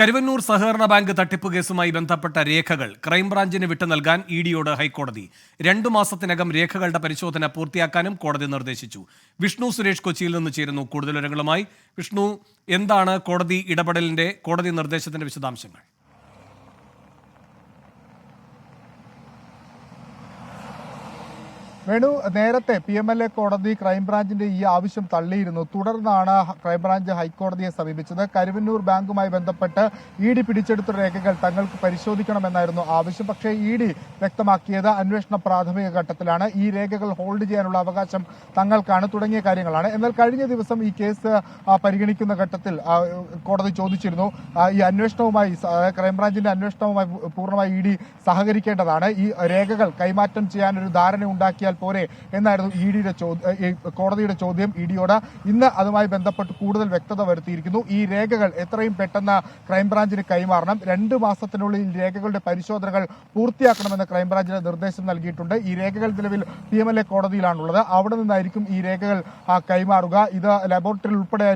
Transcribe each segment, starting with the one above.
കരുവന്നൂർ സഹകരണ ബാങ്ക് തട്ടിപ്പ് കേസുമായി ബന്ധപ്പെട്ട രേഖകൾ ക്രൈംബ്രാഞ്ചിന് വിട്ടു നൽകാൻ ഇ ഡിയോട് ഹൈക്കോടതി. രണ്ടു മാസത്തിനകം രേഖകളുടെ പരിശോധന പൂർത്തിയാക്കാനും കോടതി നിർദ്ദേശിച്ചു. വിഷ്ണു സുരേഷ് കൊച്ചിയിൽ നിന്ന് ചേരുന്നു കൂടുതൽ വിവരങ്ങളുമായി. വിഷ്ണു എന്താണ് കോടതി ഇടപെടലിന്റെ കോടതി നിർദ്ദേശത്തിന്റെ വിശദാംശങ്ങൾ? വേണു നേരത്തെ പി എം എൽ എ കോടതി ക്രൈംബ്രാഞ്ചിന്റെ ഈ ആവശ്യം തള്ളിയിരുന്നു. തുടർന്നാണ് ക്രൈംബ്രാഞ്ച് ഹൈക്കോടതിയെ സമീപിച്ചത്. കരുവന്നൂർ ബാങ്കുമായി ബന്ധപ്പെട്ട് ഇ ഡി പിടിച്ചെടുത്ത രേഖകൾ തങ്ങൾക്ക് പരിശോധിക്കണമെന്നായിരുന്നു ആവശ്യം. പക്ഷേ ഇ ഡി വ്യക്തമാക്കിയത് അന്വേഷണ പ്രാഥമിക ഘട്ടത്തിലാണ്. ഈ രേഖകൾ ഹോൾഡ് ചെയ്യാനുള്ള അവകാശം തങ്ങൾക്കാണ് തുടങ്ങിയ കാര്യങ്ങളാണ്. എന്നാൽ കഴിഞ്ഞ ദിവസം ഈ കേസ് പരിഗണിക്കുന്ന ഘട്ടത്തിൽ കോടതി ചോദിച്ചിരുന്നു. ഈ അന്വേഷണവുമായി ക്രൈംബ്രാഞ്ചിന്റെ അന്വേഷണവുമായി പൂർണമായി ഇ ഡി സഹകരിക്കേണ്ടതാണ്. ഈ രേഖകൾ കൈമാറ്റം ചെയ്യാൻ ഒരു ധാരണ ഉണ്ടാക്കിയാൽ പോരെ എന്നായിരുന്നു ഇ ഡിയുടെ കോടതിയുടെ ചോദ്യം ഇ ഡിയോട്. ഇന്ന് അതുമായി ബന്ധപ്പെട്ട് കൂടുതൽ വ്യക്തത വരുത്തിയിരിക്കുന്നു. ഈ രേഖകൾ എത്രയും പെട്ടെന്ന് ക്രൈംബ്രാഞ്ചിന് കൈമാറണം. രണ്ട് മാസത്തിനുള്ളിൽ രേഖകളുടെ പരിശോധനകൾ പൂർത്തിയാക്കണമെന്ന് ക്രൈംബ്രാഞ്ചിന് നിർദ്ദേശം നൽകിയിട്ടുണ്ട്. ഈ രേഖകൾ നിലവിൽ പി എം എൽ എ കോടതിയിലാണുള്ളത്. അവിടെ നിന്നായിരിക്കും ഈ രേഖകൾ കൈമാറുക. ഇത് ലബോറട്ടറിയിൽ ഉൾപ്പെടെ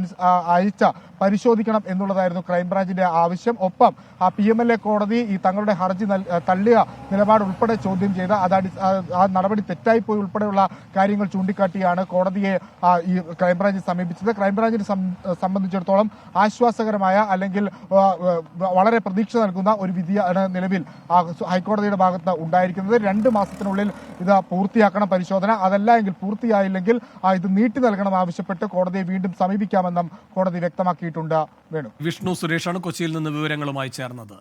അയച്ച പരിശോധിക്കണം എന്നുള്ളതായിരുന്നു ക്രൈംബ്രാഞ്ചിന്റെ ആവശ്യം. ഒപ്പം ആ പി എം എൽ എ കോടതി ഈ തങ്ങളുടെ ഹർജി തള്ളിയ നിലപാട് ഉൾപ്പെടെ ചോദ്യം ചെയ്ത അത് ആ നടപടി തെറ്റായി പോയി ഉൾപ്പെടെയുള്ള കാര്യങ്ങൾ ചൂണ്ടിക്കാട്ടിയാണ് കോടതിയെ ഈ ക്രൈംബ്രാഞ്ച് സമീപിച്ചത്. ക്രൈംബ്രാഞ്ചിനെ സംബന്ധിച്ചിടത്തോളം ആശ്വാസകരമായ അല്ലെങ്കിൽ വളരെ പ്രതീക്ഷ നൽകുന്ന ഒരു വിധിയാണ് നിലവിൽ ഹൈക്കോടതിയുടെ ഭാഗത്ത് ഉണ്ടായിരിക്കുന്നത്. രണ്ട് മാസത്തിനുള്ളിൽ ഇത് പൂർത്തിയാക്കണം പരിശോധന. അതല്ല എങ്കിൽ പൂർത്തിയായില്ലെങ്കിൽ ഇത് നീട്ടി നൽകണം ആവശ്യപ്പെട്ട് കോടതിയെ വീണ്ടും സമീപിക്കാമെന്നും കോടതി വ്യക്തമാക്കിയിട്ടുണ്ട്. വേണു. വിഷ്ണു സുരേഷാണ് കൊച്ചിയിൽ നിന്ന് വിവരങ്ങളുമായി ചേർന്നത്.